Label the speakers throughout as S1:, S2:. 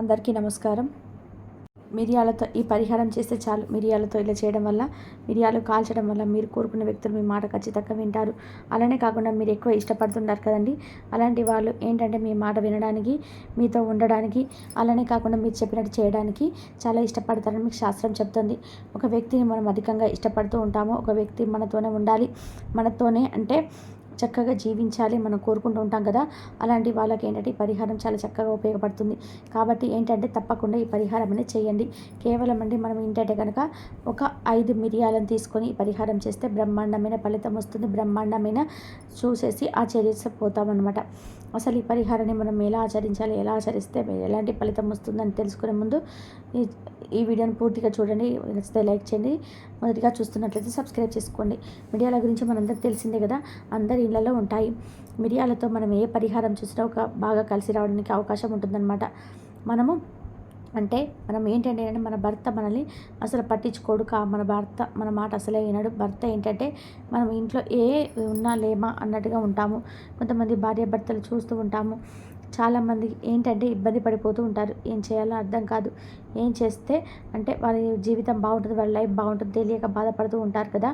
S1: అందరికీ నమస్కారం. మిరియాలతో ఈ పరిహారం చేస్తే చాలు. మిరియాలతో ఇలా చేయడం వల్ల మిరియాలు కాల్చడం వల్ల మీరు కోరుకున్న వ్యక్తులు మీ మాట ఖచ్చితంగా వింటారు. అలానే కాకుండా మీరు ఎక్కువ ఇష్టపడుతున్నారు కదండి. అలాంటి వాళ్ళు ఏంటంటే మీ మాట వినడానికి మీతో ఉండడానికి అలానే కాకుండా మీరు చెప్పినట్టు చేయడానికి చాలా ఇష్టపడతారని మీకు శాస్త్రం చెప్తుంది. ఒక వ్యక్తిని మనం అధికంగా ఇష్టపడుతూ ఉంటాము. ఒక వ్యక్తి మనతోనే ఉండాలి. మనతోనే అంటే చక్కగా జీవించాలి మనం కోరుకుంటూ ఉంటాం కదా? అలాంటి వాళ్ళకి ఏంటంటే ఈ పరిహారం చాలా చక్కగా ఉపయోగపడుతుంది. కాబట్టి ఏంటంటే తప్పకుండా ఈ పరిహారం అనేది చేయండి. కేవలం అండి మనం ఏంటంటే కనుక ఒక ఐదు మిరియాలను తీసుకొని ఈ పరిహారం చేస్తే బ్రహ్మాండమైన ఫలితం వస్తుంది. బ్రహ్మాండమైన చూసేసి ఆచరించపోతామన్నమాట అసలు ఈ పరిహారాన్ని మనం ఎలా ఆచరించాలి ఎలా ఆచరిస్తే ఎలాంటి ఫలితం వస్తుందని తెలుసుకునే ముందు ఈ ఈ వీడియోని పూర్తిగా చూడండి. నచ్చితే లైక్ చేయండి. మొదటిగా చూస్తున్నట్లయితే సబ్స్క్రైబ్ చేసుకోండి. మీడియాల గురించి మనందరికీ తెలిసిందే కదా? అందరి దీనిలలో ఉంటాయి. మిరియాలతో మనం ఏ పరిహారం చూసినా ఒక బాగా కలిసి రావడానికి అవకాశం ఉంటుందన్నమాట. మనము అంటే మనం ఏంటంటే మన భర్త మనల్ని అసలు పట్టించుకోడు కా మన భర్త మన మాట అసలే వినడు. భర్త ఏంటంటే మనం ఇంట్లో ఏ ఉన్నా లేమా అన్నట్టుగా ఉంటాము. కొంతమంది భార్య భర్తలు చూస్తూ ఉంటాము. చాలామంది ఏంటంటే ఇబ్బంది పడిపోతూ ఉంటారు. ఏం చేయాలో అర్థం కాదు. ఏం చేస్తే అంటే వారి జీవితం బాగుంటుంది వాళ్ళ లైఫ్ బాగుంటుంది తెలియక బాధపడుతూ ఉంటారు కదా.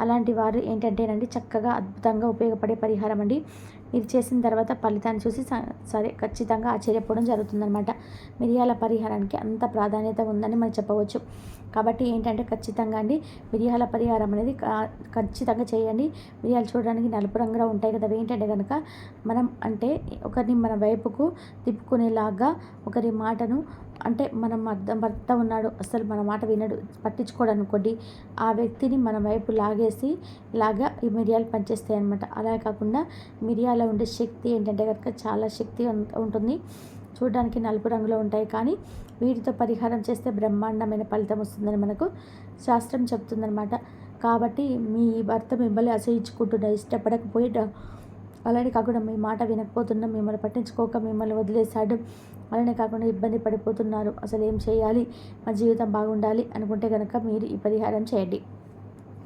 S1: అలాంటి వారు ఏంటంటేనండి చక్కగా అద్భుతంగా ఉపయోగపడే పరిహారం అండి. మీరు చేసిన తర్వాత ఫలితాన్ని చూసి సరే ఖచ్చితంగా ఆశ్చర్యపోవడం జరుగుతుందనమాట మిరియాల పరిహారానికి అంత ప్రాధాన్యత ఉందని మనం చెప్పవచ్చు. కాబట్టి ఏంటంటే ఖచ్చితంగా అండి మిరియాల పరిహారం అనేది ఖచ్చితంగా చేయండి. మిరియాలు చూడడానికి నలుపు రంగులో ఉంటాయి కదా ఏంటంటే కనుక మనం అంటే ఒకరిని మన వైపుకు తిప్పుకునేలాగా ఒకరి మాటను అంటే మనం అర్థం భర్త ఉన్నాడు అసలు మన మాట వినడు పట్టించుకోడు అనుకోండి ఆ వ్యక్తిని మన వైపు లాగేసి లాగా ఈ మిరియాలు పనిచేస్తాయి అనమాట అలా కాకుండా మిరియాలో ఉండే శక్తి ఏంటంటే కనుక చాలా శక్తి ఉంటుంది. చూడడానికి నలుపు రంగులో ఉంటాయి కానీ వీటితో పరిహారం చేస్తే బ్రహ్మాండమైన ఫలితం వస్తుందని మనకు శాస్త్రం చెప్తుందనమాట కాబట్టి మీ భర్త మిమ్మల్ని అసహించుకుంటున్న ఇష్టపడకపోయినా అలానే కాకుండా మీ మాట వినకపోతున్నా మిమ్మల్ని పట్టించుకోక మిమ్మల్ని వదిలేశాడు అలానే కాకుండా ఇబ్బంది పడిపోతున్నారు. అసలు ఏం చేయాలి? మా జీవితం బాగుండాలి అనుకుంటే కనుక మీరు ఈ పరిహారం చేయండి.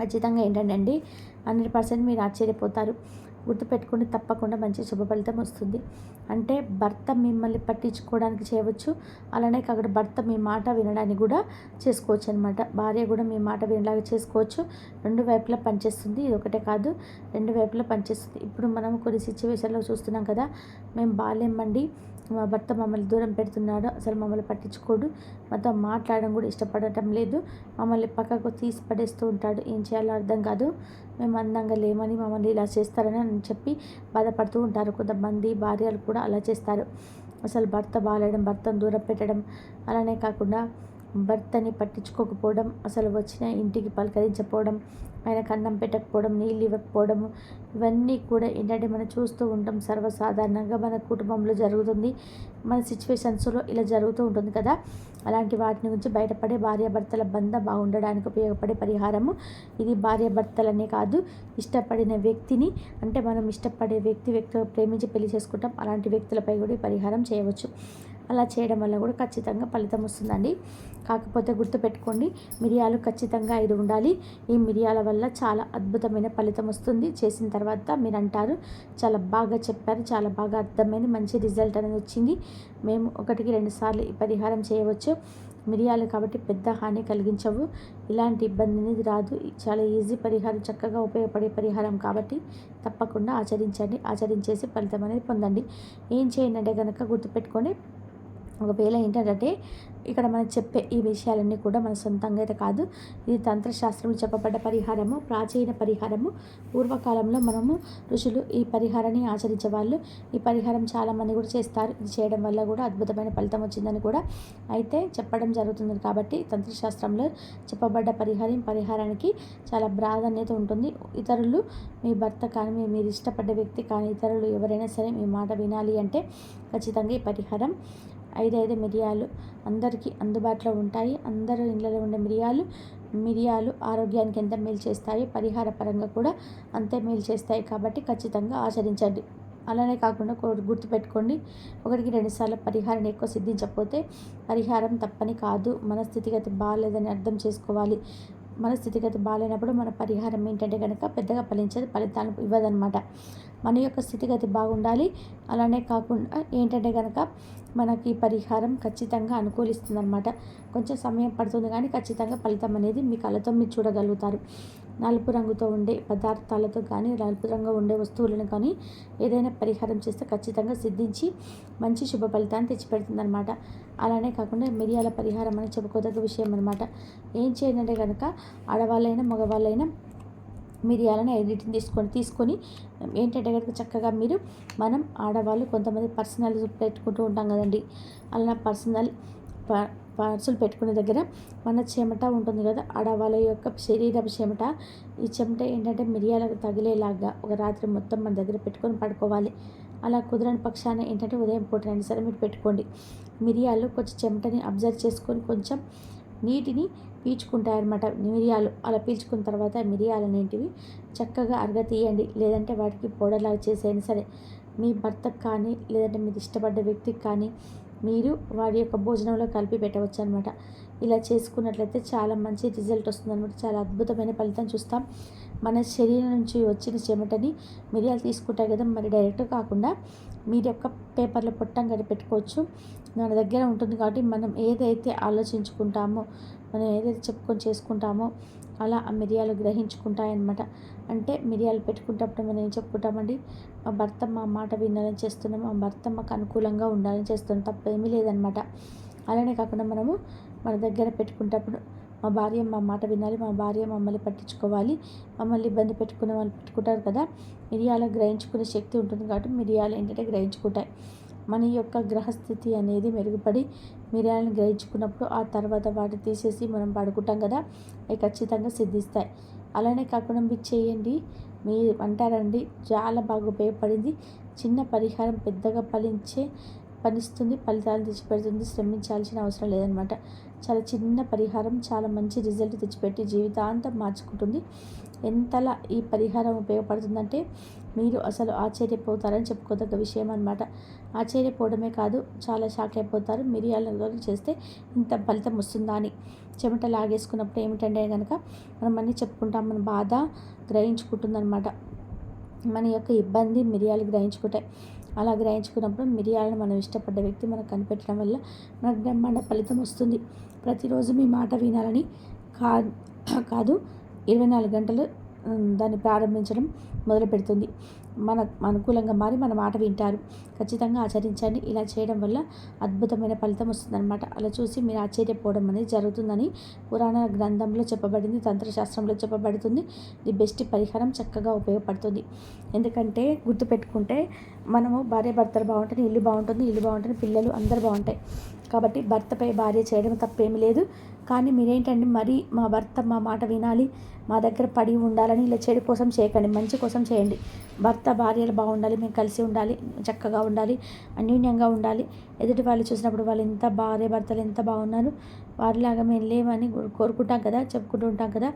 S1: ఖచ్చితంగా ఏంటంటే అండి హండ్రెడ్ పర్సెంట్ మీరు ఆశ్చర్యపోతారు. గుర్తుపెట్టుకుని తప్పకుండా మంచి శుభ ఫలితం వస్తుంది. అంటే భర్త మిమ్మల్ని పట్టించుకోవడానికి చేయవచ్చు. అలానే కాకుండా భర్త మీ మాట వినడానికి కూడా చేసుకోవచ్చు అనమాట భార్య కూడా మీ మాట వినలాగా చేసుకోవచ్చు. రెండు వైపులా పనిచేస్తుంది. ఇది ఒకటే కాదు రెండు వైపులా పనిచేస్తుంది. ఇప్పుడు మనం కొన్ని సిచ్యువేషన్లో చూస్తున్నాం కదా మేము బాగాలేమండి మా భర్త మమ్మల్ని దూరం పెడుతున్నాడు. అసలు మమ్మల్ని పట్టించుకోడు. మాతో మాట్లాడడం కూడా ఇష్టపడటం లేదు. మమ్మల్ని పక్కకు తీసి పడేస్తూ ఉంటాడు. ఏం చేయాలో అర్థం కాదు. మేము అందంగా లేమని మమ్మల్ని ఇలా చేస్తారని అని చెప్పి బాధపడుతూ ఉంటారు. కొంతమంది భార్యలు కూడా అలా చేస్తారు. అసలు భర్త బాగాలేయడం భర్తను దూరం పెట్టడం అలానే కాకుండా భర్తని పట్టించుకోకపోవడం అసలు వచ్చిన ఇంటికి పలకరించకపోవడం ఆయన కన్నం పెట్టకపోవడం నీళ్ళు ఇవ్వకపోవడం ఇవన్నీ కూడా ఏంటంటే మనం చూస్తూ ఉంటాం. సర్వసాధారణంగా మన కుటుంబంలో జరుగుతుంది. మన సిచ్యువేషన్స్లో ఇలా జరుగుతూ ఉంటుంది కదా. అలాంటి వాటి నుంచి బయటపడే భార్యాభర్తల బంధం బాగుండడానికి ఉపయోగపడే పరిహారము. ఇది భార్యాభర్తలనే కాదు ఇష్టపడిన వ్యక్తిని అంటే మనం ఇష్టపడే వ్యక్తి వ్యక్తి ప్రేమించి పెళ్ళి చేసుకుంటాం. అలాంటి వ్యక్తులపై కూడా పరిహారం చేయవచ్చు. అలా చేయడం వల్ల కూడా ఖచ్చితంగా ఫలితం వస్తుందండి. కాకపోతే గుర్తుపెట్టుకోండి మిరియాలు ఖచ్చితంగా ఐదు ఉండాలి. ఈ మిరియాల వల్ల చాలా అద్భుతమైన ఫలితం వస్తుంది. చేసిన తర్వాత మీరు అంటారు చాలా బాగా చెప్పారు చాలా బాగా అర్థమైంది మంచి రిజల్ట్ అనేది వచ్చింది. మేము ఒకటికి రెండు సార్లు ఈ పరిహారం చేయవచ్చు. మిరియాలు కాబట్టి పెద్ద హాని కలిగించవు. ఇలాంటి ఇబ్బంది అనేది రాదు. చాలా ఈజీ పరిహారం చక్కగా ఉపయోగపడే పరిహారం కాబట్టి తప్పకుండా ఆచరించండి. ఆచరించేసి ఫలితం అనేది పొందండి. ఏం చేయండి అంటే కనుక గుర్తుపెట్టుకొని ఒకవేళ ఏంటంటే ఇక్కడ మనం చెప్పే ఈ విషయాలన్నీ కూడా మన సొంతంగా అయితే కాదు. ఇది తంత్రశాస్త్రంలో చెప్పబడ్డ పరిహారము ప్రాచీన పరిహారము. పూర్వకాలంలో మనము ఋషులు ఈ పరిహారాన్ని ఆచరించే వాళ్ళు ఈ పరిహారం చాలామంది కూడా చేస్తారు. ఇది చేయడం వల్ల కూడా అద్భుతమైన ఫలితం వచ్చిందని కూడా అయితే చెప్పడం జరుగుతుంది. కాబట్టి తంత్రశాస్త్రంలో చెప్పబడ్డ పరిహారం పరిహారానికి చాలా ప్రాధాన్యత ఉంటుంది. ఇతరులు మీ భర్త కానీ మీరు ఇష్టపడ్డ వ్యక్తి కానీ ఇతరులు ఎవరైనా సరే మీ మాట వినాలి అంటే ఖచ్చితంగా ఈ పరిహారం ఐదైదు మిరియాలు అందరికీ అందుబాటులో ఉంటాయి. అందరూ ఇళ్ళలో ఉండే మిరియాలు మిరియాలు ఆరోగ్యానికి ఎంత మేలు చేస్తాయి పరిహార పరంగా కూడా అంతే మేలు చేస్తాయి కాబట్టి ఖచ్చితంగా ఆచరించండి. అలానే కాకుండా గుర్తుపెట్టుకోండి ఒకటికి రెండుసార్లు పరిహారం ఎక్కువ సిద్ధించకపోతే పరిహారం తప్పని కాదు. మన స్థితిగతి బాగాలేదని అర్థం చేసుకోవాలి. మన స్థితిగతి బాగాలేనప్పుడు మన పరిహారం ఏంటంటే కనుక పెద్దగా ఫలించేది ఫలితాలు ఇవ్వదనమాట మన యొక్క స్థితిగతి బాగుండాలి. అలానే కాకుండా ఏంటంటే కనుక మనకి పరిహారం ఖచ్చితంగా అనుకూలిస్తుందన్నమాట. కొంచెం సమయం పడుతుంది కానీ ఖచ్చితంగా ఫలితం అనేది మీ కళ్ళతో మీరు చూడగలుగుతారు. నలుపు రంగుతో ఉండే పదార్థాలతో కానీ నలుపు రంగు ఉండే వస్తువులను కానీ ఏదైనా పరిహారం చేస్తే ఖచ్చితంగా సిద్ధించి మంచి శుభ ఫలితాన్ని తెచ్చిపెడుతుంది అనమాట అలానే కాకుండా మిరియాల పరిహారం అని చెప్పుకోదగ్గ విషయం అనమాట ఏం చేయాలంటే కనుక ఆడవాళ్ళైనా మగవాళ్ళైనా మిరియాలను ఎడిటింగ్ తీసుకొని తీసుకొని ఏంటంటే కనుక చక్కగా మీరు మనం ఆడవాళ్ళు కొంతమంది పర్సనల్ పెట్టుకుంటూ ఉంటాం కదండి. అలా పర్సనల్ పర్సులు పెట్టుకునే దగ్గర మన చెమట ఉంటుంది కదా. ఆడవాళ్ళ యొక్క శరీరపు చెమట. ఈ చెమట ఏంటంటే మిరియాలకు తగిలేలాగా ఒక రాత్రి మొత్తం మన దగ్గర పెట్టుకొని పడుకోవాలి. అలా కుదరని పక్షాన ఏంటంటే ఉదయం పూట రెండు సరే మీరు పెట్టుకోండి. మిరియాలు కొంచెం చెమటని అబ్జర్వ్ చేసుకొని కొంచెం నీటిని పీల్చుకుంటాయన్నమాట. మిరియాలు అలా పీల్చుకున్న తర్వాత మిరియాలు అనేటివి చక్కగా అరగ తీయండి. లేదంటే వాటికి పొడలా చేసేయండి. సరే మీ భర్తకు కానీ లేదంటే మీరు ఇష్టపడ్డ వ్యక్తికి కానీ మీరు వారి యొక్క భోజనంలో కలిపి పెట్టవచ్చు అనమాట ఇలా చేసుకున్నట్లయితే చాలా మంచి రిజల్ట్ వస్తుందన్నమాట. చాలా అద్భుతమైన ఫలితం చూస్తాం. మన శరీరం నుంచి వచ్చిన చెమటని మిరియాలు తీసుకుంటాయి కదా మరి డైరెక్ట్ కాకుండా మీరు యొక్క పేపర్లో పొట్టం గడి పెట్టుకోవచ్చు. మన దగ్గర ఉంటుంది కాబట్టి మనం ఏదైతే ఆలోచించుకుంటామో మనం ఏదైతే చెప్పుకొని చేసుకుంటామో అలా ఆ మిరియాలు గ్రహించుకుంటాయన్నమాట. అంటే మిరియాలు పెట్టుకుంటప్పుడు మనం ఏం చెప్పుకుంటామండి? మా భర్త మా మాట వినాలని చేస్తున్నాం. మా భర్త మాకు అనుకూలంగా ఉండాలని చేస్తున్నాం. తప్పేమీ లేదనమాట అలానే కాకుండా మనము మన దగ్గర పెట్టుకుంటప్పుడు మా భార్య మా మాట వినాలి మా భార్య మమ్మల్ని పట్టించుకోవాలి. మమ్మల్ని ఇబ్బంది పెట్టుకునే వాళ్ళు పెట్టుకుంటారు కదా. మిరియాల గ్రహించుకునే శక్తి ఉంటుంది కాబట్టి మిరియాలు ఏంటంటే గ్రహించుకుంటాయి. మన యొక్క గ్రహస్థితి అనేది మెరుగుపడి మిరియాలను గ్రహించుకున్నప్పుడు ఆ తర్వాత వాటిని తీసేసి మనం పడుకుంటాం కదా. అవి ఖచ్చితంగా సిద్ధిస్తాయి. అలానే కాకుండా మీరు చేయండి. మీరు అంటారండి చాలా బాగా ఉపయోగపడింది. చిన్న పరిహారం పెద్దగా ఫలించే పనిస్తుంది ఫలితాలు తెచ్చిపెడుతుంది శ్రమించాల్సిన అవసరం లేదనమాట. చాలా చిన్న పరిహారం చాలా మంచి రిజల్ట్ తెచ్చిపెట్టి జీవితాంతం మార్చుకుంటుంది. ఎంతలా ఈ పరిహారం ఉపయోగపడుతుందంటే మీరు అసలు ఆశ్చర్యపోతారని చెప్పుకోదగ్గ విషయం అనమాట ఆశ్చర్యపోవడమే కాదు చాలా షాక్ అయిపోతారు. మిరియాల చేస్తే ఇంత ఫలితం వస్తుందా అని చెమట లాగేసుకున్నప్పుడు ఏమిటంటే కనుక మనం అన్నీ చెప్పుకుంటాం మన బాధ గ్రహించుకుంటుందన్నమాట. మన యొక్క ఇబ్బంది మిరియాలు గ్రహించుకుంటాయి. అలా గ్రహించుకున్నప్పుడు మిరియాలను మనం ఇష్టపడ్డ వ్యక్తి మనకు కనిపెట్టడం వల్ల మనకు బ్రహ్మాండ ఫలితం వస్తుంది. ప్రతిరోజు మీ మాట వినాలని కాదు కాదు. ఇరవై నాలుగు గంటలు దాన్ని ప్రారంభించడం మొదలు పెడుతుంది. మన అనుకూలంగా మారి మన మాట వింటారు. ఖచ్చితంగా ఆచరించండి. ఇలా చేయడం వల్ల అద్భుతమైన ఫలితం వస్తుందన్నమాట. అలా చూసి మీరు ఆశ్చర్యపోవడం అనేది జరుగుతుందని పురాణ గ్రంథంలో చెప్పబడింది తంత్రశాస్త్రంలో చెప్పబడుతుంది. ది బెస్ట్ పరిహారం చక్కగా ఉపయోగపడుతుంది. ఎందుకంటే గుర్తుపెట్టుకుంటే మనము భార్య భర్తలు బాగుంటుంది ఇల్లు బాగుంటుంది ఇల్లు బాగుంటుంది పిల్లలు అందరు బాగుంటాయి. కాబట్టి భర్తపై భార్య చేయడం తప్పేమీ లేదు. కానీ మీరేంటండి? మరి మా భర్త మా మాట వినాలి. మా దగ్గర పడి ఉండాలని ఇలా చెడు కోసం చేయకండి. మంచి కోసం చేయండి. భర్త భార్యలు బాగుండాలి. మేము కలిసి ఉండాలి. చక్కగా ఉండాలి. అన్యూన్యంగా ఉండాలి. ఎదుటి వాళ్ళు చూసినప్పుడు వాళ్ళు ఎంత భార్య భర్తలు ఎంత బాగున్నారు. వారిలాగా మేము లేమని కోరుకుంటాం కదా చెప్పుకుంటూ ఉంటాం కదా.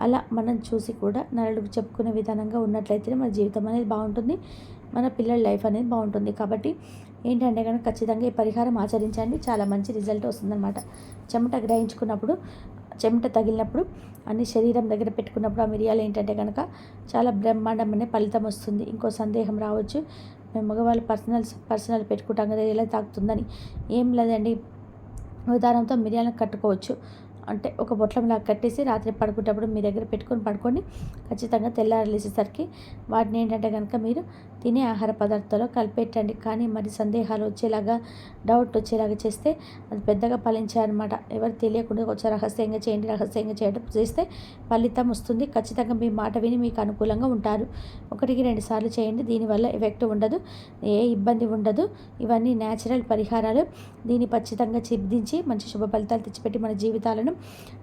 S1: అలా మనం చూసి కూడా నలుగురు చెప్పుకునే విధానంగా ఉన్నట్లయితే మన జీవితం అనేది బాగుంటుంది. మన పిల్లల లైఫ్ అనేది బాగుంటుంది. కాబట్టి ఏంటంటే కనుక ఖచ్చితంగా ఈ పరిహారం ఆచరించండి. చాలా మంచి రిజల్ట్ వస్తుందన్నమాట. చెమట గ్రహించుకున్నప్పుడు చెమట తగిలినప్పుడు అన్ని శరీరం దగ్గర పెట్టుకున్నప్పుడు ఆ మిరియాలు ఏంటంటే కనుక చాలా బ్రహ్మాండమైన ఫలితం వస్తుంది. ఇంకో సందేహం రావచ్చు. మేము మగవాళ్ళు పర్సనల్ పర్సనల్ పెట్టుకుంటాం కదా ఎలా తాకుతుందని. ఏం లేదండి. ఉదాహరణతో మిరియాలను కట్టుకోవచ్చు. అంటే ఒక బొట్లంలా కట్టేసి రాత్రి పడుకునేటప్పుడు మీ దగ్గర పెట్టుకొని పడుకొని ఖచ్చితంగా తెల్లారలేసేసరికి వాటిని ఏంటంటే కనుక మీరు తినే ఆహార పదార్థాలు కలిపెట్టండి. కానీ మరి సందేహాలు వచ్చేలాగా డౌట్ వచ్చేలాగా చేస్తే అది పెద్దగా ఫలించాయన్నమాట. ఎవరు తెలియకుండా కొంచెం రహస్యంగా చేయండి రహస్యంగా చేయడం చేస్తే ఫలితం వస్తుంది. ఖచ్చితంగా మీ మాట విని మీకు అనుకూలంగా ఉంటారు. ఒకటికి రెండు సార్లు చేయండి. దీనివల్ల ఎఫెక్ట్ ఉండదు ఏ ఇబ్బంది ఉండదు. ఇవన్నీ న్యాచురల్ పరిహారాలు. దీన్ని ఖచ్చితంగా చిద్దించి మంచి శుభ ఫలితాలు తెచ్చిపెట్టి మన జీవితాలను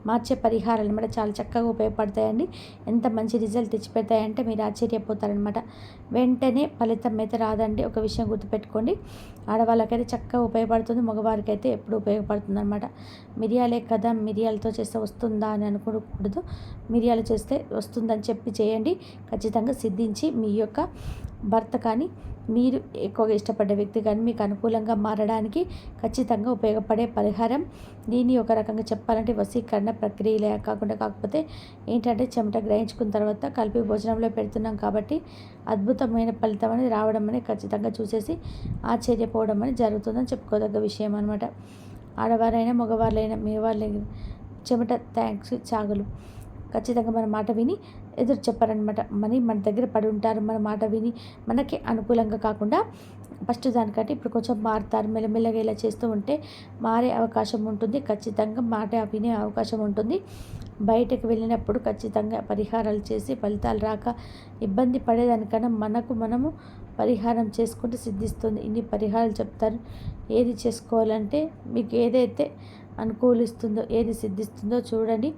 S1: మార్చే పరిహారాలు అనమాట చాలా చక్కగా ఉపయోగపడతాయండి. ఎంత మంచి రిజల్ట్ తెచ్చిపెడతాయంటే మీరు ఆశ్చర్యపోతారనమాట వెంటనే ఫలితం అయితే రాదండి. ఒక విషయం గుర్తుపెట్టుకోండి. ఆడవాళ్ళకైతే చక్కగా ఉపయోగపడుతుంది మగవారికి అయితే ఎప్పుడు ఉపయోగపడుతుంది అనమాట మిరియాలే కదా మిరియాలతో చేస్తే వస్తుందా అని అనుకోకూడదు. మిరియాలు చేస్తే వస్తుందని చెప్పి చేయండి. ఖచ్చితంగా సిద్ధించి మీ యొక్క భర్త కానీ మీరు ఎక్కువగా ఇష్టపడ్డ వ్యక్తి కానీ మీకు అనుకూలంగా మారడానికి ఖచ్చితంగా ఉపయోగపడే పరిహారం. దీన్ని ఒక రకంగా చెప్పాలంటే వశీకరణ ప్రక్రియలే కాకుండా కాకపోతే ఏంటంటే చెమట గ్రహించుకున్న తర్వాత కలిపి భోజనంలో పెడుతున్నాం కాబట్టి అద్భుతమైన ఫలితం అనేది రావడం అనేది ఖచ్చితంగా చూసేసి ఆశ్చర్యపోవడం అనేది జరుగుతుందని చెప్పుకోదగ్గ విషయం అనమాట ఆడవారైనా మగవాళ్ళైనా మీ వాళ్ళైనా చెమట థ్యాంక్స్ చాగులు. ఖచ్చితంగా మన మాట విని ఎదురు చెప్పారనమాట మనీ మన దగ్గర పడి ఉంటారు మన మాట విని మనకి అనుకూలంగా కాకుండా ఫస్ట్ దానికంటే ఇప్పుడు కొంచెం మారుతారు. మెల్లమెల్లగా ఇలా చేస్తూ ఉంటే మారే అవకాశం ఉంటుంది. ఖచ్చితంగా మాట వినే అవకాశం ఉంటుంది. బయటకు వెళ్ళినప్పుడు ఖచ్చితంగా పరిహారాలు చేసి ఫలితాలు రాక ఇబ్బంది పడేదానికన్నా మనకు మనము పరిహారం చేసుకుంటే సిద్ధిస్తుంది. ఇన్ని పరిహారాలు చెప్తారు. ఏది చేసుకోవాలంటే మీకు ఏదైతే అనుకూలిస్తుందో ఏది సిద్ధిస్తుందో చూడండి.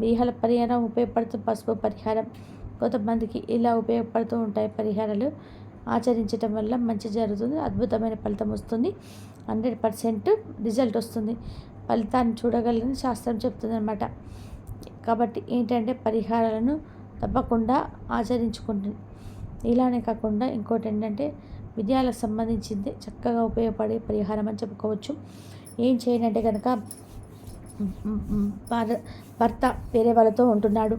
S1: మీహల పరిహారం ఉపయోగపడుతుంది పసుపు పరిహారం. కొంతమందికి ఇలా ఉపయోగపడుతూ ఉంటాయి పరిహారాలు. ఆచరించడం వల్ల మంచి జరుగుతుంది అద్భుతమైన ఫలితం వస్తుంది. హండ్రెడ్ పర్సెంట్ రిజల్ట్ వస్తుంది. ఫలితాన్ని చూడగలని శాస్త్రం చెప్తుంది అనమాట కాబట్టి ఏంటంటే పరిహారాలను తప్పకుండా ఆచరించుకుంటుంది ఇలానే కాకుండా ఇంకోటి ఏంటంటే విద్యాలకు సంబంధించింది చక్కగా ఉపయోగపడే పరిహారం అని చెప్పుకోవచ్చు. ఏం చేయనంటే కనుక భర్త వేరే వాళ్ళతో ఉంటున్నాడు.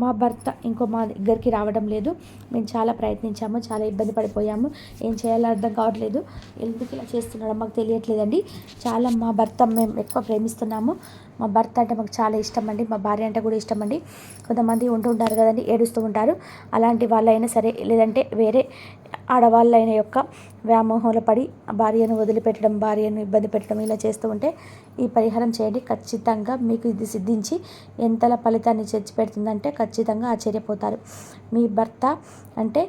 S1: మా భర్త ఇంకో మా దగ్గరికి రావడం లేదు. మేము చాలా ప్రయత్నించాము చాలా ఇబ్బంది పడిపోయాము. ఏం చేయాలో అర్థం కావట్లేదు. ఎందుకు ఇలా చేస్తున్నాడో మాకు తెలియట్లేదండి. చాలా మా భర్త మేము ఎక్కువ ప్రేమిస్తున్నాము. మా భర్త అంటే మాకు చాలా ఇష్టం అండి. మా భార్య అంటే కూడా ఇష్టం అండి. కొంతమంది ఉంటూ ఉంటారు కదండి ఏడుస్తూ ఉంటారు. అలాంటి వాళ్ళైనా సరే లేదంటే వేరే ఆడవాళ్ళైన యొక్క వ్యామోహంలో పడి భార్యను వదిలిపెట్టడం భార్యను ఇబ్బంది పెట్టడం ఇలా చేస్తూ ఉంటే ఈ పరిహారం చేయండి. ఖచ్చితంగా మీకు ఇది సిద్ధించి ఎంతల ఫలితాన్ని తెచ్చి పెడుతుందంటే ఖచ్చితంగా ఆశ్చర్యపోతారు. మీ భర్త అంటే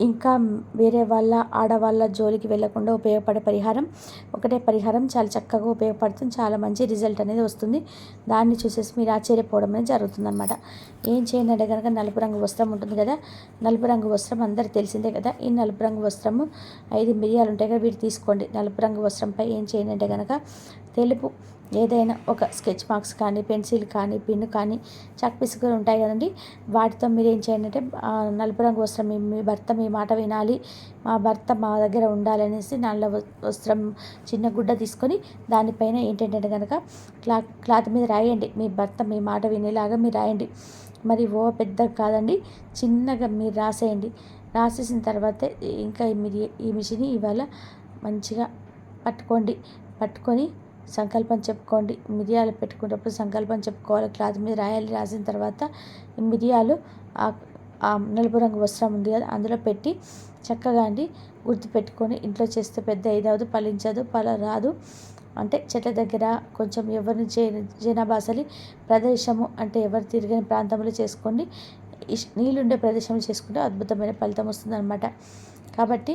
S1: ఇంకా వేరే వాళ్ళ ఆడవాళ్ళ జోలికి వెళ్ళకుండా ఉపయోగపడే పరిహారం ఒకటే పరిహారం. చాలా చక్కగా ఉపయోగపడుతుంది. చాలా మంచి రిజల్ట్ అనేది వస్తుంది. దాన్ని చూసేసి మీరు ఆశ్చర్యపోవడం అనేది జరుగుతుంది అనమాట ఏం చేయండి కనుక నలుపు రంగు వస్త్రం ఉంటుంది కదా నలుపు రంగు వస్త్రం అందరు తెలిసిందే కదా. ఈ నలుపు రంగు వస్త్రము ఐదు మిరియాలు ఉంటాయి కదా వీటి తీసుకోండి. నలుపు రంగు వస్త్రంపై ఏం చేయండి అంటే కనుక తెలుపు. ఏదైనా ఒక స్కెచ్ మార్క్స్ కానీ పెన్సిల్ కానీ పిన్ కానీ చాక్ పిసుకలు ఉంటాయి కదండి. వాటితో మీరు ఏం చేయండి అంటే నలుపు రంగు వస్త్రం మీ మీ భర్త మీ మాట వినాలి. మా భర్త మా దగ్గర ఉండాలనేసి నల్ల వస్త్రం చిన్న గుడ్డ తీసుకొని దానిపైన ఏంటంటే కనుక క్లాత్ క్లాత్ మీద రాయండి. మీ భర్త మీ మాట వినేలాగా మీరు రాయండి. మరి ఓ పెద్ద కాదండి చిన్నగా మీరు రాసేయండి. రాసేసిన తర్వాతే ఇంకా మీరు ఈ మిషన్ ఇవాళ మంచిగా పట్టుకోండి. పట్టుకొని సంకల్పం చెప్పుకోండి. మిరియాలు పెట్టుకునేటప్పుడు సంకల్పం చెప్పుకోవాలి. క్లాత్ మీద రాయాలి. రాసిన తర్వాత మిరియాలు ఆ నలుపు రంగు వస్త్రం ఉంది కదా అందులో పెట్టి చక్కగా అండి గుర్తు పెట్టుకొని ఇంట్లో చేస్తే పెద్ద ఇదవదు ఫలించదు ఫల రాదు. అంటే చెట్ల దగ్గర కొంచెం ఎవరిని చే జనాభాసలి ప్రదేశము అంటే ఎవరు తిరిగిన ప్రాంతంలో చేసుకోండి. నీళ్ళుండే ప్రదేశంలో చేసుకుంటే అద్భుతమైన ఫలితం వస్తుందన్నమాట. కాబట్టి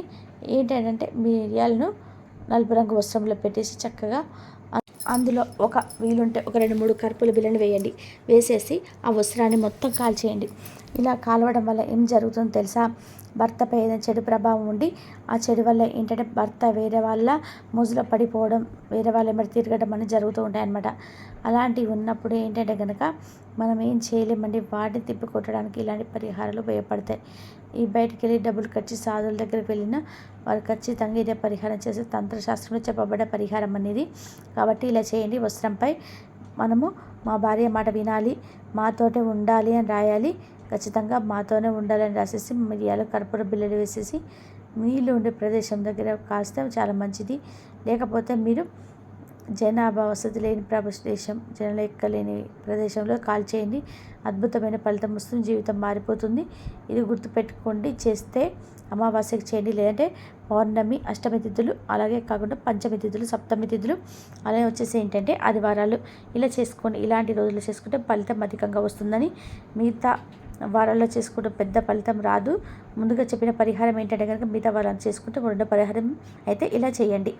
S1: ఏంటంటే మిరియాలను నలుపు రంగు వస్త్రంలో పెట్టేసి చక్కగా అందులో ఒక వీలుంటే ఒక రెండు మూడు కరుపుల బిళ్ళను వేయండి. వేసేసి ఆ వస్త్రాన్ని మొత్తం కాల్చేయండి. ఇలా కాలవడం వల్ల ఏం జరుగుతుందో తెలుసా? భర్తపై ఏదైనా చెడు ప్రభావం ఉండి ఆ చెడు వల్ల ఏంటంటే భర్త వేరే వాళ్ళ మోజులో పడిపోవడం వేరే వాళ్ళ మరి తిరగడం అనేది జరుగుతూ ఉంటాయన్నమాట. అలాంటివి ఉన్నప్పుడు ఏంటంటే కనుక మనం ఏం చేయలేమండి వాటిని తిప్పి కొట్టడానికి ఇలాంటి పరిహారాలు ఉపయోగపడతాయి. ఈ బయటికి వెళ్ళి డబ్బులు ఖర్చు సాధువుల దగ్గరికి వెళ్ళిన వారు ఖచ్చితంగా ఇదే పరిహారం చేసే తంత్రశాస్త్రంలో చెప్పబడ్డ పరిహారం అనేది. కాబట్టి ఇలా చేయండి వస్త్రంపై మనము మా భార్య మాట వినాలి మాతోటే ఉండాలి అని రాయాలి. ఖచ్చితంగా మాతోనే ఉండాలని రాసేసి మిరియాలు కర్పూర బిల్లలు వేసేసి నీళ్ళు ఉండే ప్రదేశం దగ్గర కాస్తే చాలా మంచిది. లేకపోతే మీరు జనాభా వసతి లేని ప్రదేశం జనాలు ఎక్కలేని ప్రదేశంలో కాల్ చేయండి. అద్భుతమైన ఫలితం వస్తుంది జీవితం మారిపోతుంది. ఇది గుర్తుపెట్టుకోండి చేస్తే అమావాస్యకి చేయండి. లేదంటే పౌర్ణమి అష్టమి తిథులు అలాగే కాకుండా పంచమి తిథులు సప్తమి తిథులు. అలాగే వచ్చేసి ఏంటంటే ఆదివారాలు. ఇలా చేసుకోండి ఇలాంటి రోజులు చేసుకుంటే ఫలితం అధికంగా వస్తుందని మిగతా వారాల్లో చేసుకుంటే పెద్ద ఫలితం రాదు. ముందుగా చెప్పిన పరిహారం ఏంటంటే కనుక మిగతా వారాలు చేసుకుంటే రెండో పరిహారం అయితే ఇలా చేయండి.